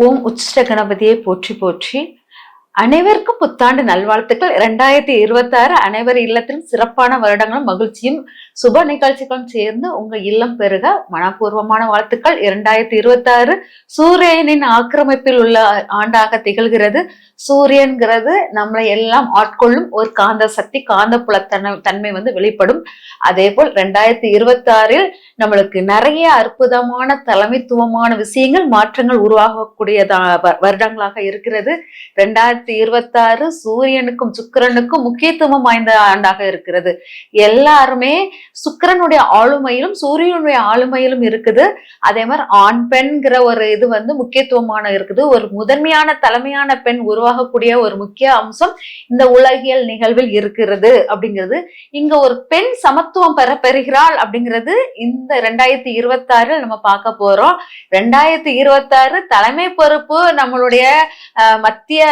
ஓம் உச்சிஷ்ட கணபதியை போற்றி போற்றி அனைவருக்கும் புத்தாண்டு நல்வாழ்த்துக்கள். இரண்டாயிரத்தி இருபத்தி ஆறு அனைவர் இல்லத்திலும் சிறப்பான வருடங்களும் மகிழ்ச்சியும் சுப நிகழ்ச்சிகளும் சேர்ந்து உங்க இல்லம் பெருக மனப்பூர்வமான வாழ்த்துக்கள். இரண்டாயிரத்தி இருபத்தி ஆறு சூரியனின் ஆக்கிரமிப்பில் உள்ள ஆண்டாக திகழ்கிறது. சூரியன்கிறது நம்மளை எல்லாம் ஆட்கொள்ளும். ஒரு காந்த சக்தி காந்த தன்மை வந்து வெளிப்படும். அதே போல் ரெண்டாயிரத்தி இருபத்தி ஆறில் நம்மளுக்கு நிறைய அற்புதமான தலைமைத்துவமான விஷயங்கள் மாற்றங்கள் உருவாகக்கூடியதா வ- வருடங்களாக இருக்கிறது. ரெண்டாயிரத்தி இருபத்தி ஆறு சூரியனுக்கும் சுக்கிரனுக்கும் முக்கியத்துவம் வாய்ந்த ஆண்டாக இருக்கிறது. எல்லாருமே சுக்கிரனுடைய ஆளுமையிலும் சூரியனுடைய ஆளுமையிலும் இருக்குது. அதே மாதிரி ஆண் பெண்கிற ஒரு இது வந்து முக்கியத்துவமான இருக்குது. ஒரு முதன்மையான தலைமையான பெண் உருவாகக்கூடிய ஒரு முக்கிய அம்சம் இந்த உலகியல் நிகழ்வில் இருக்கிறது அப்படிங்கிறது. இங்க ஒரு பெண் சமத்துவம் பெற பெறுகிறாள் அப்படிங்கிறது இந்த ரெண்டாயிரத்தி இருபத்தி ஆறில் நம்ம பார்க்க போறோம். ரெண்டாயிரத்தி இருபத்தி ஆறு தலைமை பொறுப்பு நம்மளுடைய மத்திய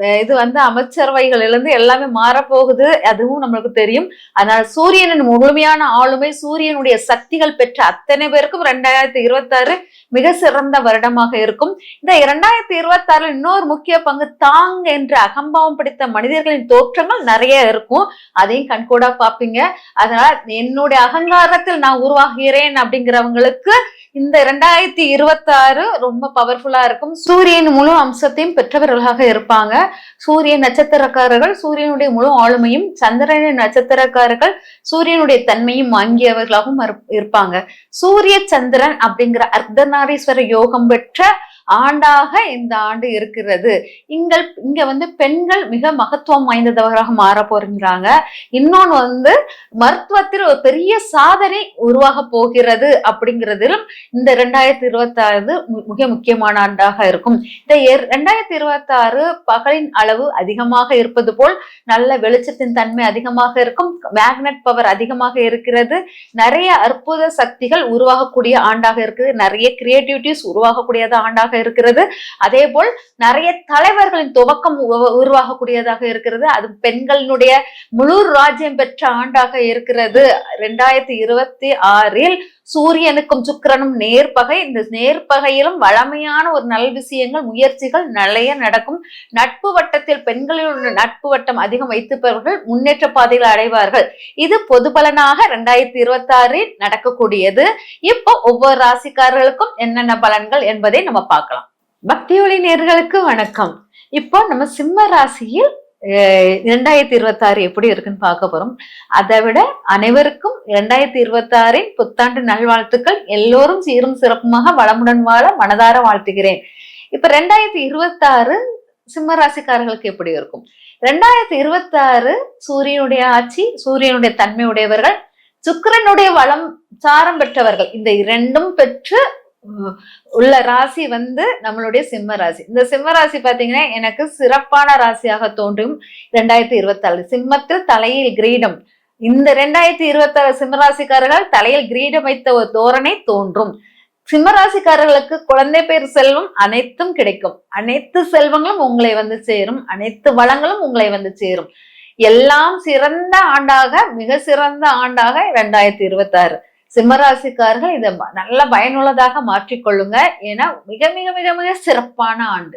இது வந்து அமைச்சரவைகளிலிருந்து எல்லாமே மாறப்போகுது. அதுவும் நம்மளுக்கு தெரியும். அதனால சூரியனின் முழுமையான ஆளுமை சூரியனுடைய சக்திகள் பெற்ற அத்தனை பேருக்கும் ரெண்டாயிரத்தி இருபத்தாறு மிக சிறந்த வருடமாக இருக்கும். இந்த இரண்டாயிரத்தி இருபத்தி இன்னொரு முக்கிய பங்கு தாங் என்ற அகம்பாவம் பிடித்த மனிதர்களின் தோற்றங்கள் நிறைய இருக்கும். அதையும் கண்கூடா பார்ப்பீங்க. அதனால என்னுடைய அகங்காரத்தில் நான் உருவாகிறேன் அப்படிங்கிறவங்களுக்கு இந்த ரெண்டாயிரத்தி இருபத்தாறு ரொம்ப பவர்ஃபுல்லா இருக்கும். சூரியன் முழு அம்சத்தையும் பெற்றவர்களாக இருப்பாங்க. சூரிய நட்சத்திரக்காரர்கள் சூரியனுடைய முழு ஆளுமையும் சந்திரன நட்சத்திரக்காரர்கள் சூரியனுடைய தன்மையும் வாங்கியவர்களாகவும் இருப்பாங்க. சூரிய சந்திரன் அப்படிங்கிற அர்த்தநாரீஸ்வர யோகம் பெற்ற ஆண்டாக இந்த ஆண்டு இருக்கிறது. இங்கள் இங்க வந்து பெண்கள் மிக மகத்துவம் வாய்ந்தவராக மாற போகிறாங்க இன்னொன்னு வந்து மருத்துவத்தில் ஒரு பெரிய சாதனை உருவாக போகிறது அப்படிங்கிறதிலும் இந்த ரெண்டாயிரத்தி இருபத்தாறு மிக முக்கியமான ஆண்டாக இருக்கும். இந்த எர்- ரெண்டாயிரத்தி இருபத்தாறு பகலின் அளவு அதிகமாக இருப்பது போல் நல்ல வெளிச்சத்தின் தன்மை அதிகமாக இருக்கும். மேக்னெட் பவர் அதிகமாக இருக்கிறது. நிறைய அற்புத சக்திகள் உருவாகக்கூடிய ஆண்டாக இருக்குது. நிறைய கிரியேட்டிவிட்டிஸ் உருவாகக்கூடியது ஆண்டாக இருக்கிறது. அதே போல் நிறைய தலைவர்களின் துவக்கம் உ- உருவாகக்கூடியதாக இருக்கிறது. அது பெண்களினுடைய முழு ராஜ்யம் பெற்ற ஆண்டாக இருக்கிறது. ரெண்டாயிரத்தி இருபத்தி ஆறில் சூரியனுக்கும் சுக்கிரனும் நேர்பகை. இந்த நேர்பகையிலும் வளமையான ஒரு நல் விஷயங்கள் முயற்சிகள் நிறைய நடக்கும். நட்பு வட்டத்தில் பெண்களின் நட்பு வட்டம் அதிகம் வைத்திருப்பவர்கள் முன்னேற்ற பாதையில் அடைவார்கள். இது பொது பலனாக ரெண்டாயிரத்தி இருபத்தி ஆறில் நடக்கக்கூடியது. இப்போ ஒவ்வொரு ராசிக்காரர்களுக்கும் என்னென்ன பலன்கள் என்பதை நம்ம பார்க்கலாம். பக்தி ஒளி நேர்களுக்கு வணக்கம். இப்போ நம்ம சிம்ம ராசியில் இரண்டாயிரத்தி இருபத்தி ஆறு எப்படி இருக்குன்னு பார்க்க போறோம். அதை விட அனைவருக்கும் இரண்டாயிரத்தி இருபத்தி ஆறின் புத்தாண்டு நல்வாழ்த்துக்கள். எல்லோரும் சீரும் சிறப்புமாக வளமுடன் வாழ மனதார வாழ்த்துகிறேன். இப்ப ரெண்டாயிரத்தி இருபத்தி ஆறு சிம்ம ராசிக்காரர்களுக்கு எப்படி இருக்கும்? ரெண்டாயிரத்தி இருபத்தி ஆறு சூரியனுடைய ஆட்சி சூரியனுடைய தன்மை உடையவர்கள் சுக்கரனுடைய வளம் சாரம் பெற்றவர்கள். இந்த இரண்டும் பெற்று உள்ள ராசி வந்து நம்மளுடைய சிம்ம ராசி. இந்த சிம்ம ராசி பார்த்தீங்கன்னா எனக்கு சிறப்பான ராசியாக தோன்றும் ரெண்டாயிரத்தி இருபத்தாறு சிம்மத்தில் தலையில் கிரீடம். இந்த ரெண்டாயிரத்தி இருபத்தாறு சிம்மராசிக்காரர்கள் தலையில் கிரீடம் வைத்த ஒரு தோரணை தோன்றும். சிம்மராசிக்காரர்களுக்கு குழந்தை பேர் செல்வம் அனைத்தும் கிடைக்கும். அனைத்து செல்வங்களும் உங்களை வந்து சேரும். அனைத்து வளங்களும் உங்களை வந்து சேரும். எல்லாம் சிறந்த ஆண்டாக மிக சிறந்த ஆண்டாக ரெண்டாயிரத்தி இருபத்தாறு. சிம்மராசிக்காரர்கள் இதை நல்ல பயனுள்ளதாக மாற்றிக்கொள்ளுங்க. ஏன்னா மிக மிக மிக மிக சிறப்பான ஆண்டு.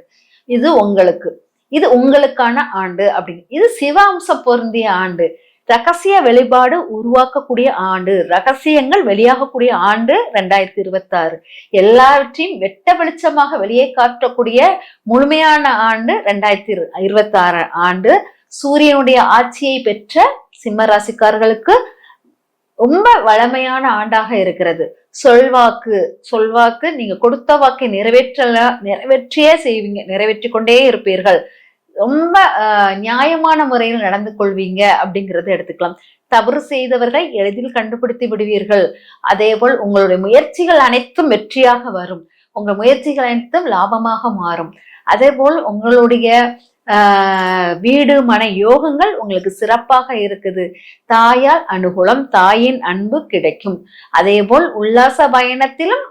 இது உங்களுக்கு. இது உங்களுக்கான ஆண்டு அப்படின்னு. இது சிவ அம்சம் பொருந்திய ஆண்டு. ரகசிய வெளிப்பாடு உருவாக்கக்கூடிய ஆண்டு. ரகசியங்கள் வெளியாகக்கூடிய ஆண்டு ரெண்டாயிரத்தி இருபத்தி ஆறு எல்லாவற்றையும் வெட்ட வெளிச்சமாக வெளியே காட்டக்கூடிய முழுமையான ஆண்டு ரெண்டாயிரத்தி இருபத்தி ஆறு ஆண்டு. சூரியனுடைய ஆட்சியை பெற்ற சிம்ம ராசிக்காரர்களுக்கு ரொம்ப வளமையான ஆண்டாக இருக்கிறது. சொல்வாக்கு சொல்வாக்கு நீங்க கொடுத்த வாக்கை நிறைவேற்றல நிறைவேற்றியே செய்வீங்க நிறைவேற்றி கொண்டே இருப்பீர்கள். ரொம்ப நியாயமான முறையில் நடந்து கொள்வீங்க அப்படிங்கிறது எடுத்துக்கலாம். தவறு செய்தவர்களை எளிதில் கண்டுபிடித்து விடுவீர்கள். அதேபோல் உங்களுடைய முயற்சிகள் அனைத்தும் வெற்றியாக வரும். உங்கள் முயற்சிகள் அனைத்தும் லாபமாக மாறும். அதேபோல் உங்களுடைய வீடு மன யோகங்கள் உங்களுக்கு சிறப்பாக இருக்குது. தாயால் அனுகூலம் தாயின் அன்பு கிடைக்கும். அதேபோல் உல்லாச பயணத்திலும்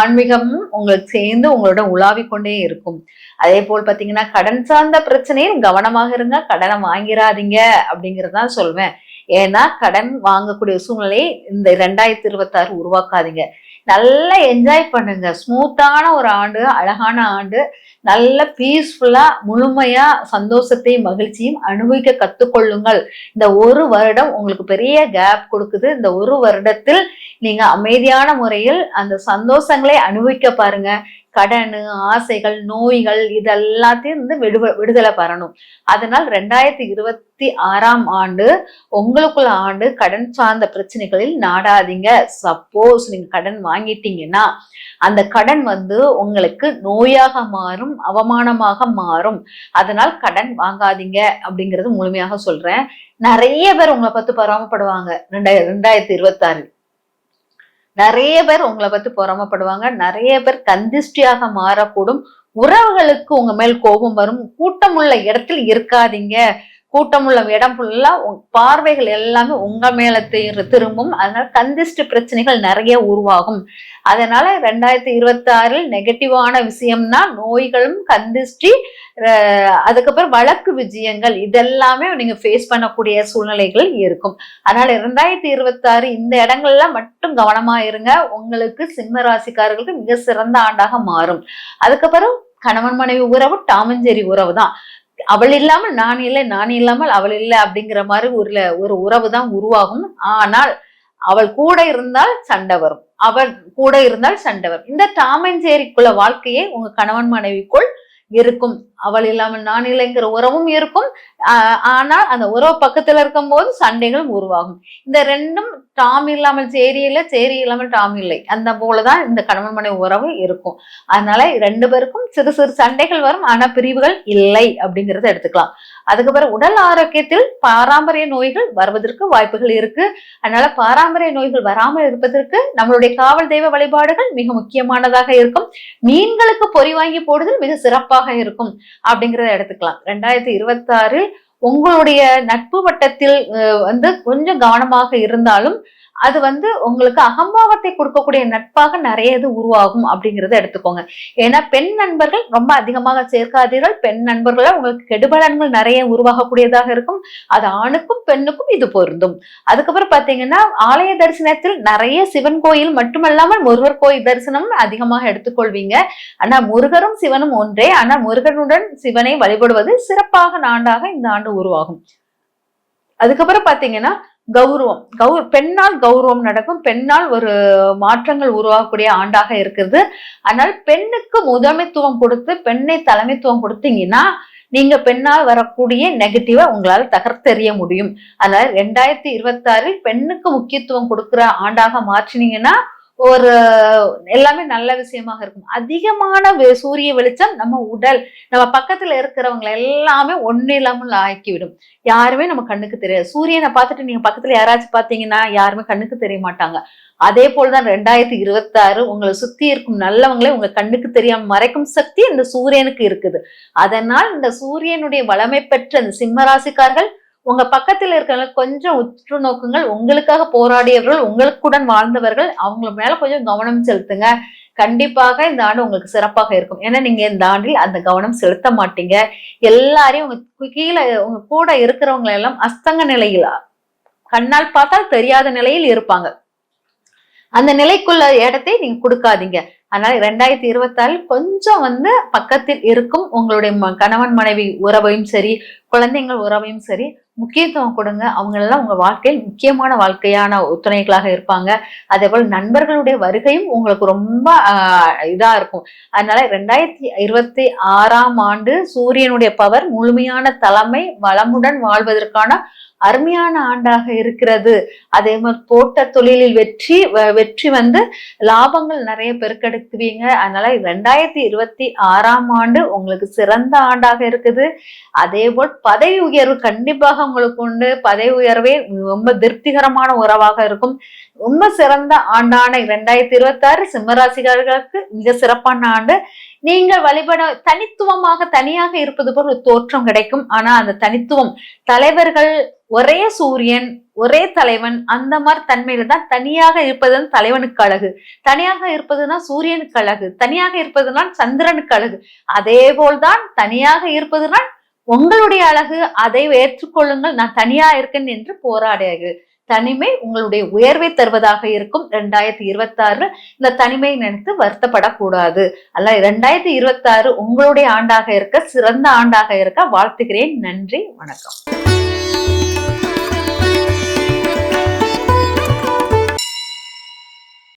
ஆன்மீகமும் உங்களுக்கு சேர்ந்து உங்களோட உலாவிக் கொண்டே இருக்கும். அதே போல் பார்த்தீங்கன்னா கடன் சார்ந்த பிரச்சனையும் கவனமாக இருங்க கடனை வாங்கிடாதீங்க அப்படிங்கிறதான் சொல்வேன். ஏன்னா கடன் வாங்கக்கூடிய சூழ்நிலையை இந்த ரெண்டாயிரத்தி இருபத்தாறு உருவாக்காதீங்க. நல்லா என்ஜாய் பண்ணுங்க. ஸ்மூத்தான ஒரு ஆண்டு அழகான ஆண்டு நல்ல பீஸ்ஃபுல்லா முழுமையா சந்தோஷத்தையும் மகிழ்ச்சியும் அனுபவிக்க கத்துக்கொள்ளுங்கள். இந்த ஒரு வருடம் உங்களுக்கு பெரிய கேப் கொடுக்குது. இந்த ஒரு வருடத்தில் நீங்க அமைதியான முறையில் அந்த சந்தோஷங்களை அனுபவிக்க பாருங்க. கடன் ஆசைகள் நோய்கள் இது எல்லாத்தையும் வந்து விடு விடுதலை பெறணும். அதனால் ரெண்டாயிரத்தி இருபத்தி ஆறாம் ஆண்டு உங்களுக்குள்ள ஆண்டு கடன் சார்ந்த பிரச்சனைகளில் நாடாதீங்க. சப்போஸ் நீங்க கடன் வாங்கிட்டீங்கன்னா அந்த கடன் வந்து உங்களுக்கு நோயாக மாறும் அவமானமாக மாறும். அதனால் கடன் வாங்காதீங்க அப்படிங்கிறது முழுமையாக சொல்றேன். நிறைய பேர் உங்களை பார்த்து பராமப்படுவாங்க. ரெண்டாயிரம் ரெண்டாயிரத்தி இருபத்தி ஆறு நிறைய பேர் உங்களை பத்தி பொறாமப்படுவாங்க. நிறைய பேர் கந்திஷ்டியாக மாறக்கூடும். உறவுகளுக்கு உங்க மேல் கோபம் வரும். கூட்டமுள்ள இடத்தில் இருக்காதீங்க. கூட்டமுள்ள இடம் ஃபுல்லா பார்வைகள் எல்லாமே உங்க மேல திரும்பும். அதனால கந்திஷ்டி பிரச்சனைகள் நிறைய உருவாகும். அதனால ரெண்டாயிரத்தி இருபத்தி ஆறில் நெகட்டிவான விஷயம்னா நோய்களும் கந்திஷ்டி அதுக்கப்புறம் வழக்கு விஜயங்கள். இதெல்லாமே நீங்க ஃபேஸ் பண்ணக்கூடிய சூழ்நிலைகள் இருக்கும். அதனால இரண்டாயிரத்தி இருபத்தி ஆறு இந்த இடங்கள்ல மட்டும் கவனமா இருங்க. உங்களுக்கு சிம்ம ராசிக்காரர்களுக்கு மிக சிறந்த ஆண்டாக மாறும். அதுக்கப்புறம் கணவன் மனைவி உறவு டாமஞ்சேரி உறவு தான் அவள் இல்லாமல் நான் இல்லை நான் இல்லாமல் அவள் இல்லை அப்படிங்கிற மாதிரி ஒரு ஒரு உறவு தான் உருவாகும். ஆனால் அவள் கூட இருந்தால் சண்டை வரும். அவள் கூட இருந்தால் சண்டை வரும். இந்த டாமஞ்சேரிக்குள்ள வாழ்க்கையே உங்க கணவன் மனைவிக்குள் இருக்கும். அவள் இல்லாமல் நான் இல்லைங்கிற உறவும் இருக்கும். ஆனால் அந்த உறவு பக்கத்துல இருக்கும் போது சண்டைகளும் உருவாகும். இந்த ரெண்டும் டாம் இல்லாமல் சேரி இல்லை சேரி இல்லாமல் டாம் இல்லை. அந்த போலதான் இந்த கணவன் மனை உறவு இருக்கும். அதனால ரெண்டு பேருக்கும் சிறு சிறு சண்டைகள் வரும் ஆனா பிரிவுகள் இல்லை அப்படிங்கிறத எடுத்துக்கலாம். அதுக்கப்புறம் உடல் ஆரோக்கியத்தில் பாரம்பரிய நோய்கள் வருவதற்கு வாய்ப்புகள் இருக்கு. அதனால பாரம்பரிய நோய்கள் வராமல் இருப்பதற்கு நம்மளுடைய காவல் தெய்வ வழிபாடுகள் மிக முக்கியமானதாக இருக்கும். மீன்களுக்கு பொறி வாங்கி போடுதல் மிக சிறப்பாக இருக்கும். அப்படிங்கிறத எடுத்துக்கலாம். ரெண்டாயிரத்தி இருபத்தாறு உங்களுடைய நட்பு வட்டத்தில் வந்து கொஞ்சம் கவனமாக இருந்தாலும் அது வந்து உங்களுக்கு அகம்பாவத்தை கொடுக்கக்கூடிய நட்பாக நிறைய இது உருவாகும் அப்படிங்கிறத எடுத்துக்கோங்க. ஏன்னா பெண் நண்பர்கள் ரொம்ப அதிகமாக சேர்க்காதீர்கள். பெண் நண்பர்கள உங்களுக்கு கெடுபலன்கள் நிறைய உருவாகக்கூடியதாக இருக்கும். அது ஆணுக்கும் பெண்ணுக்கும் இது பொருந்தும். அதுக்கப்புறம் பாத்தீங்கன்னா ஆலய தரிசனத்தில் நிறைய சிவன் கோயில் மட்டுமல்லாமல் முருகர் கோயில் தரிசனமும் அதிகமாக எடுத்துக்கொள்வீங்க. ஆனா முருகரும் சிவனும் ஒன்றே. ஆனா முருகனுடன் சிவனை வழிபடுவது சிறப்பாக நாண்டாக இந்த ஆண்டு உருவாகும். அதுக்கப்புறம் பாத்தீங்கன்னா கௌரவம். கௌ பெண்ணால் கௌரவம் நடக்கும். பெண்ணால் ஒரு மாற்றங்கள் உருவாகக்கூடிய ஆண்டாக இருக்குது அதனால் பெண்ணுக்கு முதன்மைத்துவம் கொடுத்து பெண்ணை தலைமைத்துவம் கொடுத்தீங்கன்னா நீங்க பெண்ணால் வரக்கூடிய நெகட்டிவா உங்களால் தகர்த்தெறிய முடியும். அதனால ரெண்டாயிரத்தி இருபத்தாறில் பெண்ணுக்கு முக்கியத்துவம் கொடுக்கிற ஆண்டாக மாற்றினீங்கன்னா ஒரு எல்லாமே நல்ல விஷயமாக இருக்கும். அதிகமான சூரிய வெளிச்சம் நம்ம உடல் நம்ம பக்கத்துல இருக்கிறவங்க எல்லாமே ஒன்னு இல்லாமல் ஆக்கிவிடும். யாருமே நம்ம கண்ணுக்கு தெரியாது. சூரியனை பார்த்துட்டு நீங்க பக்கத்துல யாராச்சும் பாத்தீங்கன்னா யாருமே கண்ணுக்கு தெரிய மாட்டாங்க. அதே போலதான் ரெண்டாயிரத்தி இருபத்தி ஆறு உங்களை சுத்தி இருக்கும் நல்லவங்களே உங்க கண்ணுக்கு தெரியாம மறைக்கும் சக்தி இந்த சூரியனுக்கு இருக்குது. அதனால் இந்த சூரியனுடைய வளமை பெற்ற இந்த சிம்மராசிக்கார்கள் உங்க பக்கத்தில் இருக்கிறவங்க கொஞ்சம் உற்று நோக்குங்கள் உங்களுக்காக போராடியவர்கள் உங்களுக்குடன் வாழ்ந்தவர்கள் அவங்க மேல கொஞ்சம் கவனம் செலுத்துங்க. கண்டிப்பாக இந்த ஆண்டு உங்களுக்கு சிறப்பாக இருக்கும். ஏன்னா நீங்க இந்த ஆண்டில் அந்த கவனம் செலுத்த மாட்டீங்க. எல்லாரையும் உங்க கீழே உங்க கூட இருக்கிறவங்க எல்லாம் அஸ்தங்க நிலையில் கண்ணால் பார்த்தால் தெரியாத நிலையில் இருப்பாங்க. அந்த நிலைக்குள்ள இடத்தை நீங்க கொடுக்காதீங்க. அதனால ரெண்டாயிரத்தி இருபத்தாறில் கொஞ்சம் வந்து பக்கத்தில் இருக்கும் உங்களுடைய கணவன் மனைவி உறவையும் சரி குழந்தைங்கள் உறவையும் சரி முக்கியத்துவம் கொடுங்க. அவங்க எல்லாம் உங்க வாழ்க்கையில் முக்கியமான வாழ்க்கையான துணைகளாக இருப்பாங்க. அதே போல் நண்பர்களுடைய வருகையும் உங்களுக்கு ரொம்ப இதா இருக்கும். அதனால ரெண்டாயிரத்தி இருபத்தி ஆறாம் ஆண்டு சூரியனுடைய பவர் முழுமையான தலைமை வளமுடன் வாழ்வதற்கான அருமையான ஆண்டாக இருக்கிறது. அதே மாதிரி போட்ட தொழிலில் வெற்றி வெற்றி வந்து லாபங்கள் நிறைய பெருக்கெடுக்குவீங்க அதனால ரெண்டாயிரத்தி இருபத்தி ஆறாம் ஆண்டு உங்களுக்கு சிறந்த ஆண்டாக இருக்குது. அதே போல் பதவி உயர்வு கண்டிப்பாக உங்களுக்கு உண்டு. பதவி உயர்வே ரொம்ப திருப்திகரமான உறவாக இருக்கும். ரொம்ப சிறந்த ஆண்டான இரண்டாயிரத்தி இருபத்தி ஆறு சிம்மராசிகாரர்களுக்கு மிக சிறப்பான ஆண்டு. நீங்கள் வழிபட தனித்துவமாக தனியாக இருப்பது போல் ஒரு தோற்றம் கிடைக்கும். ஆனா அந்த தனித்துவம் தலைவர்கள் ஒரே சூரியன் ஒரே தலைவன் அந்த மாதிரி தன்மையில தான் தனியாக இருப்பது தலைவனுக்கு அழகு. தனியாக இருப்பதுன்னா சூரியனுக்கு அழகு. தனியாக இருப்பதுனால் சந்திரனுக்கு அழகு. அதே போல்தான் தனியாக இருப்பதுனால் உங்களுடைய அழகு. அதை ஏற்றுக்கொள்ளுங்கள். நான் தனியா இருக்கேன் என்று போராடியது தனிமை உங்களுடைய உயர்வை தருவதாக இருக்கும். ரெண்டாயிரத்தி இருபத்தி ஆறு இந்த தனிமையை நினைத்து வருத்தப்படக்கூடாது. அல்ல ரெண்டாயிரத்தி இருபத்தி ஆறு உங்களுடைய ஆண்டாக இருக்க சிறந்த ஆண்டாக இருக்க வாழ்த்துகிறேன். நன்றி வணக்கம்.